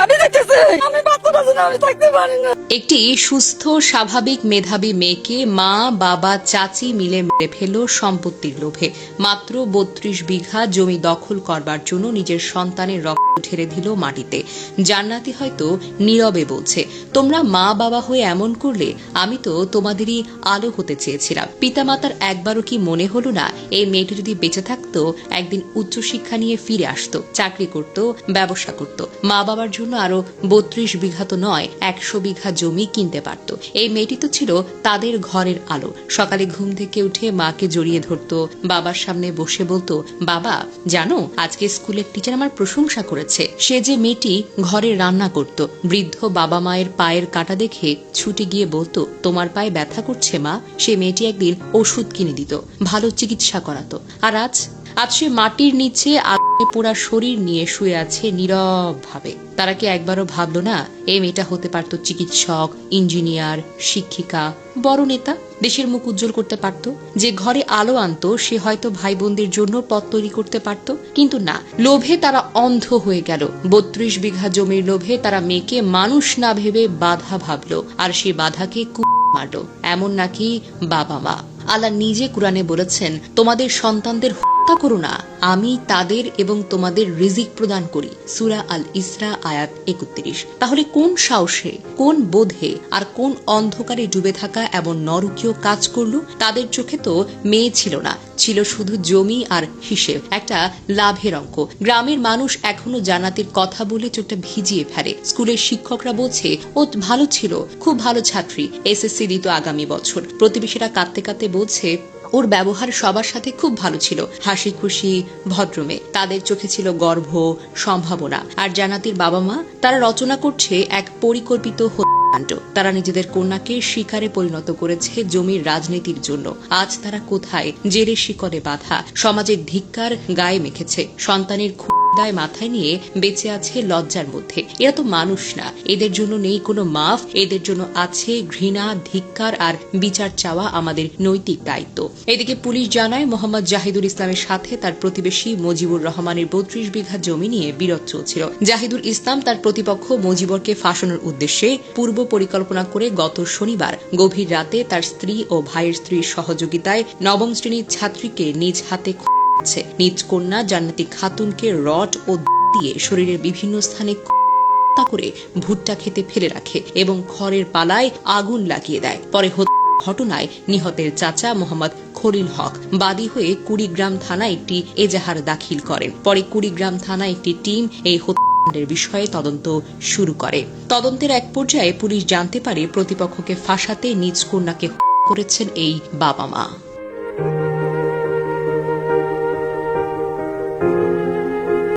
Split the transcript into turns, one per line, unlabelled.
밤에 같은
একটি সুস্থ, স্বাভাবিক মেধাবী মেয়েকে মা, বাবা, চাচি মিলে মেরে ফেল সম্পত্তির লোভে। মাত্র বত্রিশ বিঘা জমি দখল করবার জন্য নিজের সন্তানের রক্ত ঢেলে দিল মাটিতে। জান্নাতি হয়তো নীরবে বলছে, তোমরা মা, বাবা হয়ে এমন করলে আমি তো তোমাদেরই আলো হতে চেয়েছিলাম। পিতামাতার একবারও কি মনে হলো না এই মেয়েটি যদি বেঁচে থাকতো, একদিন উচ্চশিক্ষা নিয়ে ফিরে আসতো, চাকরি করত, ব্যবসা করত। মা, বাবার জন্য আরও বত্রিশ বিঘা তো নয়, একশো বিঘা জমি কিনতে পারত। এই মেয়েটি তো ছিল তাদের ঘরের আলো। সকালে ঘুম থেকে উঠে মাকে জড়িয়ে ধরতো, বাবার সামনে বসে বলতো, বাবা, জানো, আজকে স্কুলের টিচার আমার প্রশংসা করেছে। সে যে মেয়েটি ঘরে রান্না করত, বৃদ্ধ বাবা মায়ের পায়ের কাটা দেখে ছুটে গিয়ে বলতো, তোমার পায়ে ব্যথা করছে মা? সে মেয়েটি একদিন ওষুধ কিনে দিত, ভালো চিকিৎসা করাতো। আর আজ আজ সে মাটির নিচে আগুনে পোড়া শরীর নিয়ে শুয়ে আছে নীরব ভাবে তারা কি একবারও ভাবলো, না এই মেয়েটা হতে পারত চিকিৎসক, ইঞ্জিনিয়ার, শিক্ষিকা, বড় নেতা, দেশের মুখ উজ্জ্বল করতে পারত, যে ঘরে আলো আনতো, সে হয়তো ভাই বোনদের জন্য পথ তৈরি করতে পারত। কিন্তু না, লোভে তারা অন্ধ হয়ে গেল। বত্রিশ বিঘা জমির লোভে তারা মেয়েকে মানুষ না ভেবে বাধা ভাবলো, আর সে বাধাকে কু মারল। এমন নাকি বাবা মা। আল্লাহ নিজে কোরআনে বলেছেন, তোমাদের সন্তানদের হত্যা করো না। আমি তাদের এবং তোমাদের রিজিক প্রদান করি। সুরা আল ইসরা আয়াত একত্রিশ। তাহলে কোন সাহসে, কোন বোধে আর কোন অন্ধকারে ডুবে থাকা এমন নরকীয় কাজ করল? তাদের চোখে তো মেয়ে ছিল না। ছিল শুধু জমি আর হিসেব, একটা লাভের অঙ্ক। গ্রামের মানুষ এখনও জান্নাতের কথা বলে চোখটা ভিজিয়ে ফেলে। স্কুলের শিক্ষকরা বলছে ও ভালো ছিল, খুব ভালো ছাত্রী। এসএসসি দিত আগামী বছর। প্রতিবেশীরা কাঁদতে কাঁদতে বলছে ওর ব্যবহার সবার সাথে খুব ভালো ছিল। হাসি, খুশি, ভদ্রমে। তাদের চোখে ছিল গর্ভ, সম্ভাবনা। আর জানাতির বাবা মা তারা রচনা করছে এক পরিকল্পিত তারা নিজেদের কন্যাকে শিকারে পরিণত করেছে জমির রাজনীতির জন্য। আজ তারা কোথায়? জেরে শিকরে বাধা। সমাজের ধিক্কার গায়ে মেখেছে। সন্তানের দায় মাথায় নিয়ে বেঁচে আছে লজ্জার মধ্যে। এরা তো মানুষ না। এদের জন্য নেই কোনো মাফ, এদের জন্য আছে ঘৃণা, ধিক্কার আর বিচার চাওয়া আমাদের নৈতিক দায়িত্ব। এদিকে পুলিশ জানায়, মোহাম্মদ জাহিদুল ইসলামের সাথে তার প্রতিবেশী মজিবুর রহমানের বত্রিশ বিঘা জমি নিয়ে বিরোধ চলছিল। জাহিদুল ইসলাম তার প্রতিপক্ষ মজিবরকে ফাঁসানোর উদ্দেশ্যে পূর্ব পরিকল্পনা করে গত শনিবার গভীর রাতে তার স্ত্রী ও ভাইয়ের স্ত্রীর সহযোগিতায় নবম শ্রেণির ছাত্রীকে নিজ হাতে আছে। নিজ কন্যা জান্নাতি খাতুনকে রড ও দিয়ে শরীরের বিভিন্ন স্থানে হত্যা করে ভুট্টা খেতে ফেলে রাখে এবং খড়ের পালায় আগুন লাগিয়ে দেয়। পরে ঘটনায় নিহতের চাচা মোহাম্মদ খলিল হক বাদী হয়ে কুড়িগ্রাম থানায় একটি এজাহার দাখিল করেন। পরে কুড়িগ্রাম থানা একটি টিম এই হত্যাকাণ্ডের বিষয়ে তদন্ত শুরু করে। তদন্তের এক পর্যায়ে পুলিশ জানতে পারে প্রতিপক্ষকে ফাঁসাতে নিজ কন্যাকে করেছেন এই বাবা মা।